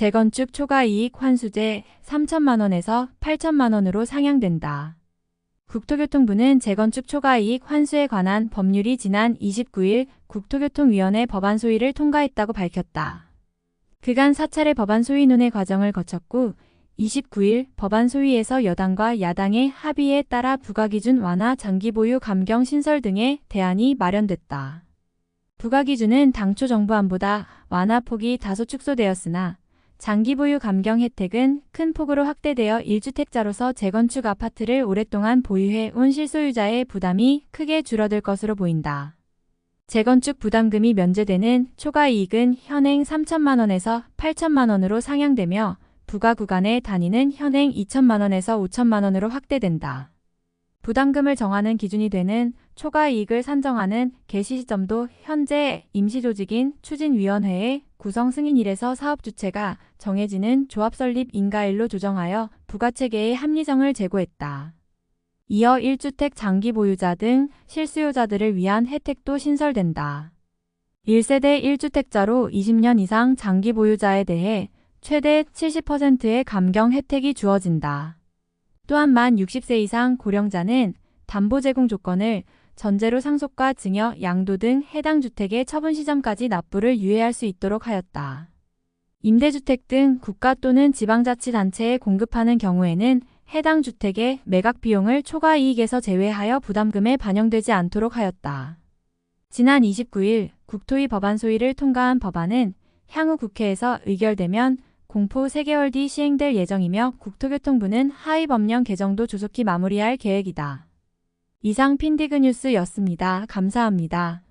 재건축 초과 이익 환수제 3천만 원에서 8천만 원으로 상향된다. 국토교통부는 재건축 초과 이익 환수에 관한 법률이 지난 29일 국토교통위원회 법안 소위를 통과했다고 밝혔다. 그간 4차례 법안 소위 논의 과정을 거쳤고 29일 법안 소위에서 여당과 야당의 합의에 따라 부가기준 완화 장기 보유 감경 신설 등의 대안이 마련됐다. 부가기준은 당초 정부안보다 완화 폭이 다소 축소되었으나 장기 보유 감경 혜택은 큰 폭으로 확대되어 1주택자로서 재건축 아파트를 오랫동안 보유해 온 실소유자의 부담이 크게 줄어들 것으로 보인다. 재건축 부담금이 면제되는 초과 이익은 현행 3천만 원에서 8천만 원으로 상향되며 부가 구간의 단위는 현행 2천만 원에서 5천만 원으로 확대된다. 부담금을 정하는 기준이 되는 초과 이익을 산정하는 개시 시점도 현재 임시조직인 추진위원회의 구성 승인일에서 사업 주체가 정해지는 조합 설립 인가일로 조정하여 부가체계의 합리성을 제고했다. 이어 1주택 장기 보유자 등 실수요자들을 위한 혜택도 신설된다. 1세대 1주택자로 20년 이상 장기 보유자에 대해 최대 70%의 감경 혜택이 주어진다. 또한 만 60세 이상 고령자는 담보 제공 조건을 전제로 상속과 증여, 양도 등 해당 주택의 처분 시점까지 납부를 유예할 수 있도록 하였다. 임대주택 등 국가 또는 지방자치단체에 공급하는 경우에는 해당 주택의 매각 비용을 초과 이익에서 제외하여 부담금에 반영되지 않도록 하였다. 지난 29일 국토위 법안 소위를 통과한 법안은 향후 국회에서 의결되면 공포 3개월 뒤 시행될 예정이며 국토교통부는 하위 법령 개정도 조속히 마무리할 계획이다. 이상 핀디그 뉴스였습니다. 감사합니다.